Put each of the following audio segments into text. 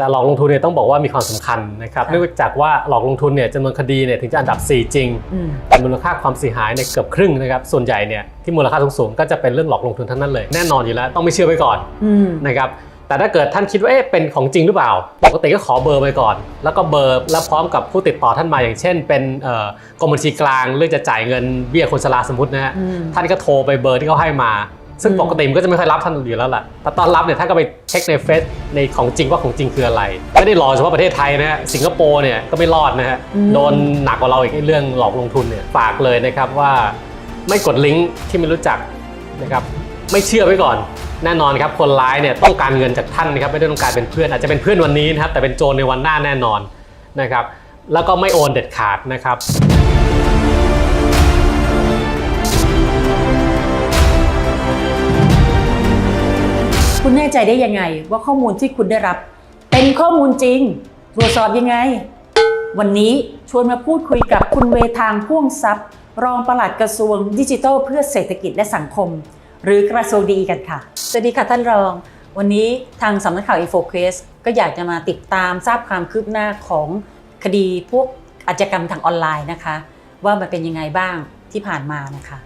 แต่หลอกลงทุนเนี่ยต้องบอกว่ามีความสำคัญนะครับค่ะเนื่องจากว่าหลอกลงทุนเนี่ยจำนวนคดีเนี่ยถึงจะอันดับ 4 จริงอืมแต่มูลค่าความเสียหายเนี่ยเกือบครึ่งนะครับส่วนใหญ่เนี่ยที่มูลค่าสูงๆก็จะเป็นเรื่องหลอกลงทุนทั้งนั้นเลยแน่นอนอยู่แล้วต้องไม่เชื่อไว้ก่อนอืมนะครับแต่ถ้าเกิดท่านคิดว่าเอ๊ะเป็นของจริงหรือเปล่า ปกติก็ขอเบอร์ไปก่อน แล้วก็เบอร์แล้วพร้อมกับผู้ติดต่อท่านมาอย่างเช่น เป็นเอ่อกรมบัญชีกลางเรื่องจะจ่ายเงินเบี้ยคนชราสมมตินะฮะอืมท่านก็โทรไปเบอร์ที่เขาให้มา ซึ่งอืมปกติมันก็จะไม่ค่อยรับท่านอยู่แล้วล่ะแต่ตอนรับเนี่ยท่านก็ไปเช็คในเฟซในของจริงว่าของจริงคืออะไร ไม่ได้รอเฉพาะประเทศไทยนะฮะ สิงคโปร์เนี่ยก็ไม่รอดนะฮะ โดนหนักกว่าเราอีกไอ้เรื่องหลอกลงทุนเนี่ย ฝากเลยนะครับว่าไม่กดลิงก์ที่ไม่รู้จักนะครับ ไม่เชื่อไว้ก่อน แน่นอนครับคนร้ายเนี่ยต้องการเงินจากท่านนะครับไม่ได้ต้องการเป็นเพื่อนอาจจะเป็นเพื่อนวันนี้นะครับแต่เป็นโจรในวันหน้าแน่นอนนะครับแล้วก็ไม่โอนเด็ดขาดนะครับ คุณแน่ใจได้ยังไง ว่าข้อมูลที่คุณได้รับ เป็นข้อมูลจริง ตรวจสอบยังไง วันนี้ชวนมาพูดคุยกับคุณเวทางพ่วงทรัพย์ รองปลัดกระทรวงดิจิทัลเพื่อเศรษฐกิจและสังคม หรือกระทรวงดีกันค่ะ สวัสดีค่ะท่านรอง วันนี้ทางสำนักข่าว InfoQuest ก็อยากจะมาติดตามทราบความคืบหน้าของคดีพวกอาชญากรรมทางออนไลน์นะคะ ว่ามันเป็นยังไงบ้างที่ผ่านมานะคะ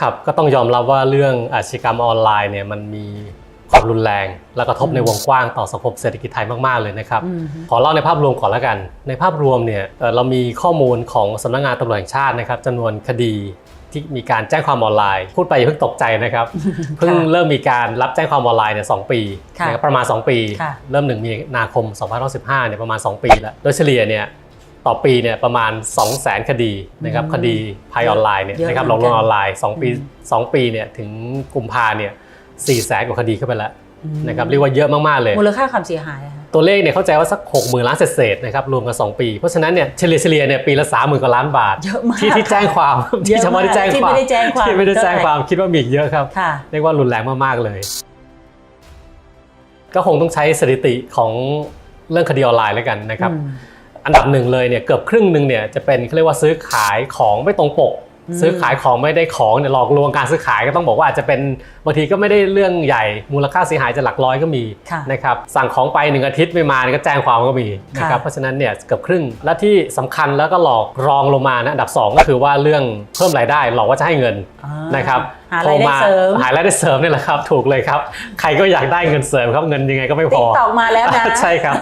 ครับก็ต้องยอมรับว่าเรื่องอาชญากรรมออนไลน์เนี่ยมันมี ความรุนแรง และกระทบอืมในวงกว้างต่อสังคมเศรษฐกิจไทยมาก ๆ เลยนะครับอืมขอเล่าในภาพรวมก่อนแล้วกัน ในภาพรวมเนี่ยเอ่อเรามีข้อมูลของสำนักงานตำรวจแห่งชาตินะครับจำนวนคดีที่มีการแจ้งความออนไลน์ พูดไปอย่าเพิ่งตกใจนะครับเพิ่งเริ่มมีการรับแจ้งความออนไลน์เนี่ยสองปีค่ะนะครับประมาณ 2 ปีค่ะเริ่มหนึ่งมีนาคม2515เนี่ยประมาณ 2 ปีแล้วโดยเฉลี่ยเนี่ยต่อปีเนี่ยประมาณ 2 0 0 0 0 0 คดีนะครับอืมคดีภัยออนไลน์เนี่ยเยอะนะครับหเหลมืออกนลกันวงออนไลน์ 2 ปีอืม2ปีเนี่ยถึงกุมภาเนี่ย 4แสนกว่าคดีเข้าไปแล้วอืมนะครับเรียกว่าเยอะมากๆเลย มูลค่าความเสียหายอะคะตัวเลขเนี่ยเข้าใจว่าสัก6 0,000ล้านเศษๆนะครับรวมกัน2ปี เพราะฉะนั้นเนี่ยเฉลี่ยเฉลี่ยเนี่ยปีละ30,000กว่าล้านบาทเยอะมากที่ที่แจ้งความเยที่อะเฉพาะที่แจ้งที่ความไม่ได้แจ้งความที่ไม่ได้แจ้งความคิดว่ามีอีกเยอะครับค่ะเรียกว่ารุนแรงมากๆเลย ก็คงต้องใช้สถิติของเรื่องคดีออนไลน์แล้วกันนะครับอืมอันดับหนึ่งเลยเนี่ยเกือบครึ่งหนึ่งเนี่ยจะเป็นเขาเรียกว่าซื้อขายของไม่ตรงปกอืม ซื้อขายของไม่ได้ของเนี่ยหลอกลวงการซื้อขายก็ต้องบอกว่าอาจจะเป็นบางทีก็ไม่ได้เรื่องใหญ่มูลค่าเสียหายจะหลักร้อยก็มีค่ะนะครับสั่งของไปหนึ่งอาทิตย์ไม่มาก็แจ้งความก็มีนะครับค่ะเพราะฉะนั้นเนี่ยเกือบครึ่งและที่สำคัญแล้วก็หลอกรองลงมานะอันดับสองก็คือว่าเรื่องเพิ่มรายได้หลอกว่าจะให้เงินอ่านะครับหารายได้โทเสริมหารายได้เสริมนี่แหละครับ ถูกเลยครับ ใครก็อยากได้เงินเสริมครับเงินยังไงก็ไม่พติ๊อกตอกมาแล้วนะใช่ครับ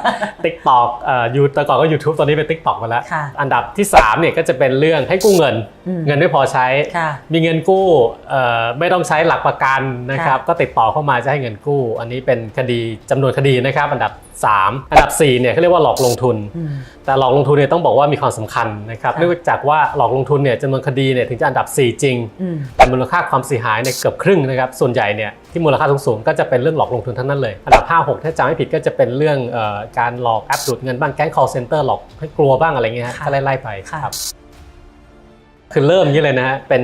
TikTok เอ่อยูแต่ก่อนก็ YouTube ตอนนี้เป็น TikTok มาแล้วค่ะอันดับที่3เนี่ยก็จะเป็นเรื่องให้กู้เงินอืมเงินไม่พอใช้ค่ะมีเงินกู้เอ่อไม่ต้องใช้หลักประกันนะครับค่ะก็ติดต่อเข้ามาจะให้เงินกู้ อันนี้เป็นคดีจำนวนคดีนะครับ อันดับ 3 อันดับ4เนี่ยเขาเรียกว่าหลอกลงทุนอืมแต่หลอกลงทุนเนี่ยต้องบอกว่ามีความสำคัญนะครับค่ะเนื่องจากว่าหลอกลงทุนเนี่ยจำนวนคดีเนี่ยถึงจะอันดับ 4 จริงอืมแต่มูลค่าความเสียหายเนี่ยเกือบครึ่งนะครับ ส่วนใหญ่เนี่ยที่มูลค่าสูงๆก็จะเป็นเรื่องหลอกลงทุนทั้งนั้นเลย อันดับ5 6ถ้าจำไม่ผิดก็จะเป็นเรื่องเอ่อการหลอกแอปดูดเงินบ้างแก๊ง call center หลอกให้กลัวบ้างอะไรเงี้ยฮะค่ะก็ไล่ๆไปค่ะครับคือเริ่มอย่างนี้เลยนะฮะเป็น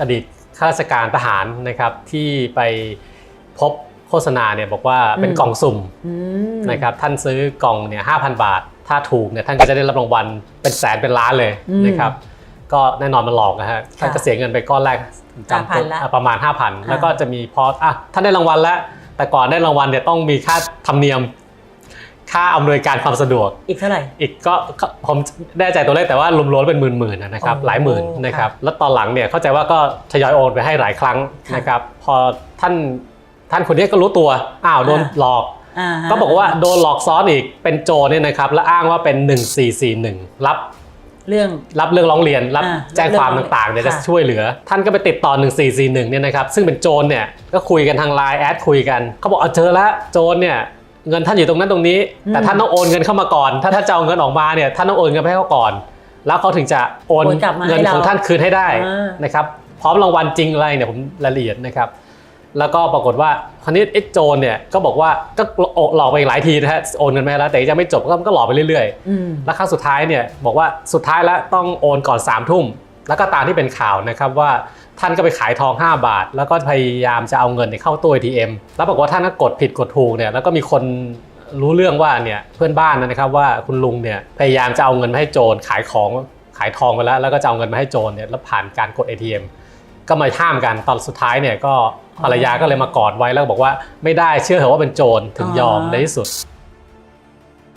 อดีตข้าราชการทหารนะครับที่ไปพบโฆษณาเนี่ยบอกว่าเป็นกล่องสุ่มอืมนะครับท่านซื้อกล่องเนี่ยห้าพันบาท ถ้าถูกเนี่ยท่านก็จะได้รับรางวัลเป็นแสนเป็นล้านเลยอืมนะครับ ก็แน่นอนมันหลอกนะฮะท่านก็เสียเงินไปก้อนแรกจำตัว5,000ละอะประมาณ 5,000ค่ะแล้วก็จะมีพออะท่านได้รางวัลแล้ว แต่ก่อนได้รางวัลเนี่ยต้องมีค่าธรรมเนียม ค่าอำนวยการความสะดวก อีกเท่าไหร่ อีกก็ก็ผมแน่ใจตัวเลขแต่ว่ารวมๆเป็นหมื่นๆนะครับโอ้หลายหมื่นค่ะนะครับ แล้วตอนหลังเนี่ยเข้าใจว่าก็ทยอยโอนไปให้หลายครั้งค่ะนะครับ พอท่านท่านคนนี้ก็รู้ตัว อ้าวโดนอ่าหลอกาฮะก็บอกว่าโดนหลอกซ้อนอีกเป็นโจรเนี่ยนะครับ และอ้างว่าเป็น 1441 รับ เรื่อง รับเรื่องร้องเรียนรับอ่าแจ้งความเรื่องร้องต่างๆเนี่ยจะค่ะ ช่วยเหลือ ท่านก็ไปติดต่อ 1441เนี่ยนะครับซึ่งเป็นโจรเนี่ยก็คุยกันทางไลน์แอดคุยกันเขาบอกเอาเจอแล้วโจรเนี่ยเงินท่านอยู่ตรงนั้นตรงนี้ แต่ท่านต้องโอนเงินเข้ามาก่อน ถ้าท่านจะเอาเงินออกมาเนี่ยท่านต้องโอนเงินไปให้เขาก่อน แล้วเขาถึงจะโอนโอนกลับมาให้เงินของเราท่านคืนให้ได้อ่าน นะครับพร้อมรางวัลจริงอะไรเนี่ยผมรายละเอียดนะครับ แล้วก็ปรากฏว่าคราวนี้ไอ้โจรเนี่ยก็บอกว่าก็หลอกไปอีกหลายทีนะฮะโอนเงินไปแล้วแต่ยังไม่จบก็ก็หลอกไปเรื่อยๆอืมแล้วครั้งสุดท้ายเนี่ยบอกว่าสุดท้ายแล้วต้องโอนก่อน3ามทุ่มแล้วก็ตามที่เป็นข่าวนะครับว่าท่านก็ไปขายทอง 5 บาท แล้วก็พยายามจะเอาเงินเนี่ยเข้าตู้ ATM แล้วบอกว่าท่านก็กดผิดกดถูกเนี่ยแล้วก็มีคนรู้เรื่องว่าเนี่ยเพื่อนบ้านนะครับว่าคุณลุงเนี่ยพยายามจะเอาเงินมาให้โจรขายของขายทองไปแล้ว แล้วก็จะเอาเงินมาให้โจรเนี่ยแล้วผ่านการกด ATM ก็มาห้ามกันตอนสุดท้ายเนี่ยก็ภรรยาก็เลยมากอดไว้แล้วก็บอกว่าไม่ได้เชื่อเถอะว่าเป็นโจรถึงยอมอ๋อในที่สุด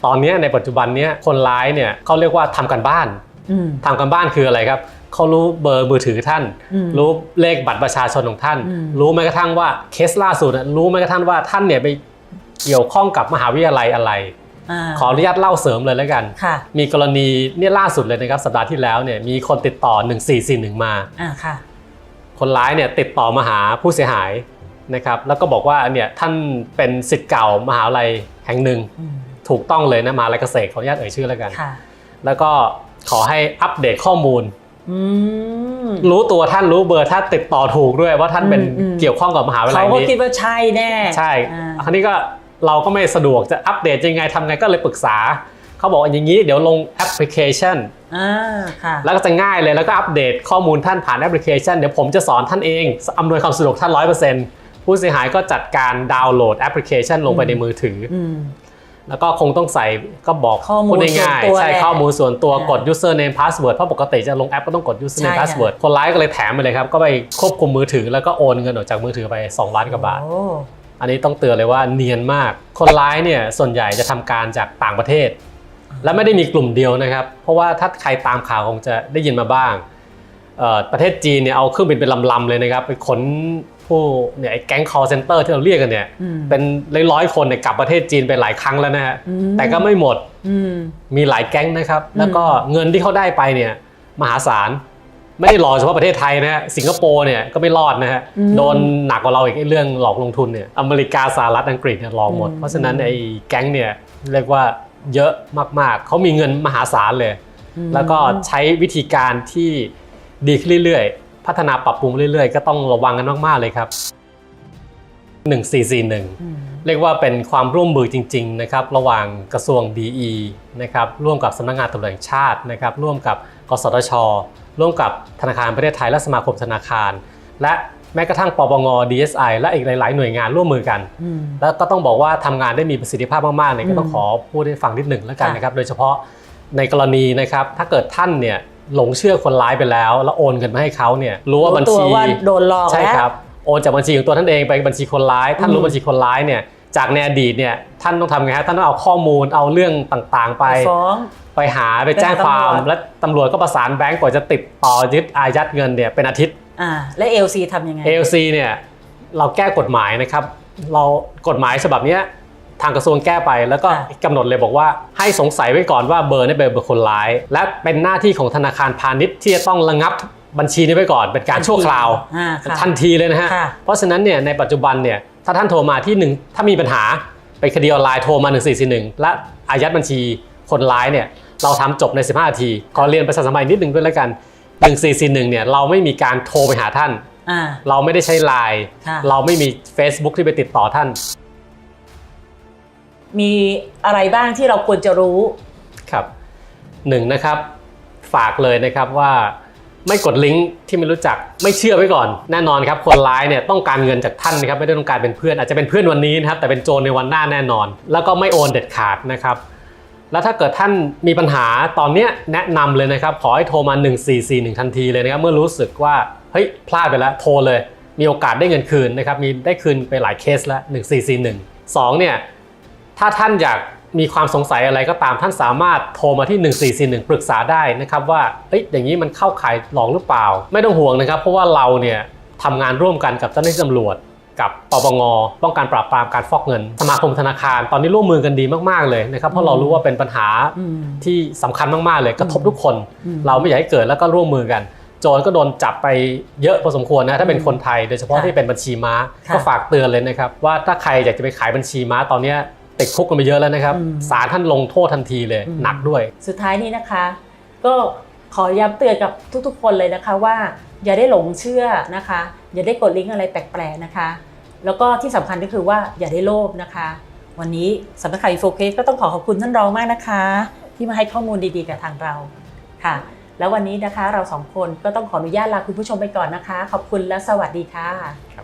ตอนเนี้ยในปัจจุบันเนี้ยคนร้ายเนี่ยเขาเรียกว่าทำกันบ้านอืมทำกันบ้านคืออะไรครับเขารู้เบอร์มือถือท่านอืมรู้เลขบัตรประชาชนของท่านอืมรู้แม้กระทั่งว่าเคสล่าสุดอะรู้แม้กระทั่งว่าท่านเนี่ยไปเกี่ยวข้องกับมหาวิทยาลัยอะไรอ่าขออนุญาตเล่าเสริมเลยแล้วกันค่ะมีกรณีเนี่ยล่าสุดเลยนะครับสัปดาห์ที่แล้วเนี่ยมีคนติดต่อ 1441 มาอ่า ค่ะคนร้ายเนี่ยติดต่อมาหาผู้เสียหายนะครับแล้วก็บอกว่าเนี่ยท่านเป็นสิทธิ์เก่ามหาวิทยาลัยแห่งหนึ่งอืมถูกต้องเลยนะมหาลัยเกษตรขออนุญาตเอ่ยชื่อแล้วกันค่ะแล้วก็ขอให้อัปเดตข้อมูลอืมรู้ตัวท่านรู้เบอร์ท่านติดต่อถูกด้วยว่าท่านเป็นอืมอืมเกี่ยวข้องกับมหาวิทยาลัเขายก็นี้คิดว่าใช่แน่ใช่อ่าคราวนี้ก็เราก็ไม่สะดวกจะอัปเดตยังไงทำไงก็เลยปรึกษา เขาบอกอย่างนี้เดี๋ยวลงแอปพลิเคชัน อ่าค่ะ แล้วก็จะง่ายเลยแล้วก็อัปเดตข้อมูลท่านผ่านแอปพลิเคชันเดี๋ยวผมจะสอนท่านเองอำนวยความสะดวกท่านร้อยเปอร์เซ็นต์ผู้เสียหายก็จัดการดาวน์โหลดแอปพลิเคชันลงไปอืมในมือถืออืมแล้วก็คงต้องใส่ก็บอกข้อมูลพูดง่ายส่วนตัวๆใช่แหละข้อมูลส่วนตัวอ่ากด username password เพราะปกติจะลงแอปก็ต้องกดใช่ username ค่ะ password คนร้ายก็เลยแถมไปเลยครับ ก็ไปควบคุมมือถือแล้วก็โอนเงินออกจากมือถือไป 2 ล้านกว่าบาทโอ้อันนี้ต้องเตือนเลยว่าเนียนมาก คนร้ายเนี่ยส่วนใหญ่จะทำการจากต่างประเทศ และไม่ได้มีกลุ่มเดียวนะครับ เพราะว่าถ้าใครตามข่าวคงจะได้ยินมาบ้างเอ่อประเทศจีนเนี่ยเอาเครื่องบินเป็นลำๆเลยนะครับไปขนผู้เนี่ยไอ้แก๊ง call center ที่เราเรียกกันเนี่ยอืมเป็นร้อยๆคนเนี่ยกลับประเทศจีนไปหลายครั้งแล้วนะฮะอืแต่ก็ไม่หมดอืมมีหลายแก๊งนะครับอืมแล้วก็เงินที่เขาได้ไปเนี่ยมหาศาลไม่ได้รอเฉพาะประเทศไทยนะฮะสิงคโปร์เนี่ยก็ไม่รอดนะฮะโดนหนักกว่าเราอีกไอ้เรื่องหลอกลงทุนเนี่ยอเมริกาสหรัฐอังกฤษเนี่ยหลอกหมด เพราะฉะนั้นไอ้แก๊งเนี่ยเรียกว่า เยอะมากๆ เขามีเงินมหาศาลเลยอืมแล้วก็ใช้วิธีการที่ดีขึ้นเรื่อยๆ พัฒนาปรับปรุงเรื่อยๆ ก็ต้องระวังกันมากๆเลยครับ 1441อืมเรียกว่าเป็นความร่วมมือจริงๆนะครับระหว่างกระทรวง DE นะครับร่วมกับสำนักงานตำรวจแห่งชาตินะครับร่วมกับกสทช ร่วมกับธนาคารประเทศไทยและสมาคมธนาคาร และ แม้กระทั่งปปง DSI และอีกหลาย ๆ หน่วยงานร่วมมือกันอืมแล้วก็ต้องบอกว่าทำงานได้มีประสิทธิภาพมากๆเนี่ยก็ต้องอืมขอพูดให้ฟังนิดหนึ่งแล้วกันค่ะนะครับ โดยเฉพาะในกรณีนะครับถ้าเกิดท่านเนี่ยหลงเชื่อคนร้ายไปแล้ว แล้วโอนเงินมาให้เขาเนี่ยรู้ว่าบัญตัวชีว่าโดนหลอกใช่แล้วครับโอนจากบัญชีของตัวท่านเองไปบัญชีคนร้าย ท่านอืรู้มบัญชีคนร้ายเนี่ยจากในอดีตเนี่ยท่านต้องทำไงฮะท่านต้องเอาข้อมูลเอาเรื่องต่างๆ ไปฟ้องไปหาไปแจ้งไปหาความตำรวจและตำรวจก็ประสานแบงก์กว่าจะติดต่อยึดอายัดเงินเนี่ยเป็นอาทิตย์ อ่าและเอลซีทำยังไง ALC เนี่ยเราแก้กฎหมายนะครับ เรากฎหมายฉบับเนี้ยทางกระทรวงแก้ไปแล้วก็ค่ะกำหนดเลยบอกว่าให้สงสัยไว้ก่อนว่าเบอร์นี้เป็นเบอร์คนร้าย และเป็นหน้าที่ของธนาคารพาณิชย์ที่จะต้องระงับบัญชีนี้ไว้ก่อนเป็นการชั่วคราวอ่าค่ะทันทีเลยนะฮะค่ะเพราะฉะนั้นเนี่ยในปัจจุบันเนี่ยถ้าท่านโทรมาที่หนึ่งถ้ามีปัญหาไปคดีออนไลน์โทรมา 1441 และอายัดบัญชีคนร้ายเนี่ยเราทำจบใน 15นาทีขอเรียนประชาสัมพันธ์นิดนึงด้วยแล้วกัน 1441เนี่ยเราไม่มีการโทรไปหาท่าน อ่า เราไม่ได้ใช้ไลน์ค่ะ เราไม่มี Facebook ที่ไปติดต่อท่านมีอะไรบ้างที่เราควรจะรู้ ครับหนึ่งนะครับ ฝากเลยนะครับว่าไม่กดลิงก์ที่ไม่รู้จักไม่เชื่อไว้ก่อน แน่นอนครับคนร้ายเนี่ยต้องการเงินจากท่านนะครับไม่ได้ต้องการเป็นเพื่อนอาจจะเป็นเพื่อนวันนี้นะครับแต่เป็นโจรในวันหน้าแน่นอน แล้วก็ไม่โอนเด็ดขาดนะครับ แล้วถ้าเกิดท่านมีปัญหาตอนเนี้ยแนะนำเลยนะครับ ขอให้โทรมา 1441 ทันทีเลยนะครับ เมื่อรู้สึกว่าเฮ้ยพลาดไปแล้วโทรเลย มีโอกาสได้เงินคืนนะครับ มีได้คืนไปหลายเคสแล้ว 1441 2เนี่ยถ้าท่านอยากมีความสงสัยอะไรก็ตามท่านสามารถโทรมาที่ 1441 ปรึกษาได้นะครับว่าเอ้ยอย่างนี้มันเข้าข่ายหลอกหรือเปล่า ไม่ต้องห่วงนะครับ เพราะว่าเราเนี่ยทำงานร่วมกันกับเจ้าหน้าที่ตำรวจ กับปปงป้องกันปราบปรามการฟอกเงิน สมาคมธนาคารตอนนี้ร่วมมือกันดีมากๆเลยนะครับเพราะเรารู้ว่าเป็นปัญหาอืมที่สำคัญมากๆเลยกระทบทุกคนอืมเราไม่อยากให้เกิดแล้วก็ร่วมมือกันโจรก็โดนจับไปเยอะพอสมควรนะถ้าเป็นคนไทยโดยเฉพาะค่ะที่เป็นบัญชีม้าค่ะก็ฝากเตือนเลยนะครับ ว่าถ้าใครอยากจะไปขายบัญชีม้าตอนเนี้ยติดคุกกันไปเยอะแล้วนะครับอืมศาลท่านลงโทษทันทีเลยอืมหนักด้วย สุดท้ายนี้นะคะ ก็ขอย้ำเตือนกับทุกๆ คนเลยนะคะว่า อย่าได้หลงเชื่อนะคะ อย่าได้กดลิงก์อะไรแปลกๆนะคะ แล้วก็ที่สำคัญก็คือว่าอย่าได้โลภนะคะ วันนี้สำนักข่าวอีโฟเคสก็ต้องขอขอบคุณท่านรองมากนะคะ ที่มาให้ข้อมูลดีๆกับทางเราค่ะ แล้ววันนี้นะคะเราสองคนก็ต้องขออนุญาตลาคุณผู้ชมไปก่อนนะคะ ขอบคุณและสวัสดีค่ะ